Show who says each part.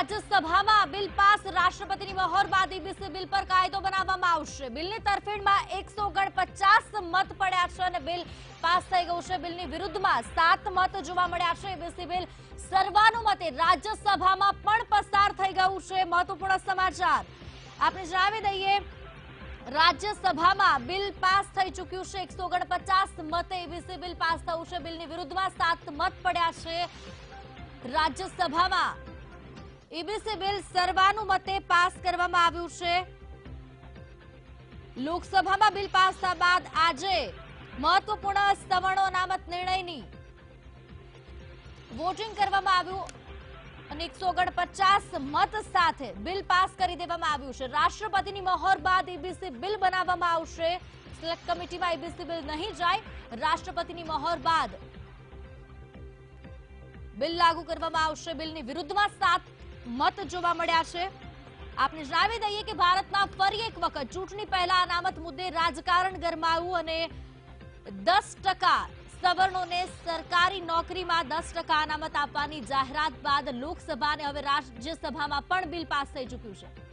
Speaker 1: રાજ્યસભામાં bill pass, રાષ્ટ્રપતિની મહોર બાદ ઈબીસી બિલ પર કાયદો બનાવવામાં આવશે. બિલની તરફેણમાં એકસો મત પડ્યા છે અને બિલ પાસ થઈ ગયું છે. બિલની વિરુદ્ધમાં સાત મત જોવા મળ્યા છે. ઈબીસી બિલ સર્વાનુમતે રાજ્યસભામાં પણ પસાર થઈ ગયું છે. મહત્વપૂર્ણ સમાચાર. આપણે જણાવી દઈએ, રાજ્યસભામાં બિલ પાસ થઈ ચૂક્યું છે. એકસો ઓગણપચાસ મતે ઈબીસી બિલ પાસ થયું છે. બિલની વિરુદ્ધમાં સાત મત પડ્યા છે. રાજ્યસભામાં ઈબીસી બિલ સર્વાનુમતે પાસ કરવામાં આવ્યું છે. લોકસભામાં બિલ પાસ થયા બાદ આજે મહત્વપૂર્ણ સવર્ણો અનામત નિર્ણયની વોટિંગ કરવામાં આવ્યું અને એકસો મત સાથે બિલ પાસ કરી દેવામાં આવ્યું છે. રાષ્ટ્રપતિની મહોર બાદ ઈબીસી બિલ બનાવવામાં આવશે. સિલેક્ટ કમિટીમાં ઈબીસી બિલ નહીં જાય. રાષ્ટ્રપતિની મહોર બાદ બિલ લાગુ કરવામાં આવશે. બિલની વિરુદ્ધમાં સાત મત જોવા મળ્યા છે. આપને જણાવી દઈએ કે ભારતમાં ફરી એક વખત ચૂંટણી પહેલા અનામત મુદ્દે રાજકારણ ગરમાયું અને દસ ટકા સવર્ણોને સરકારી નોકરીમાં દસ ટકા અનામત આપવાની જાહેરાત બાદ લોકસભા અને હવે રાજ્યસભામાં પણ બિલ પાસ થઈ ચૂક્યું છે.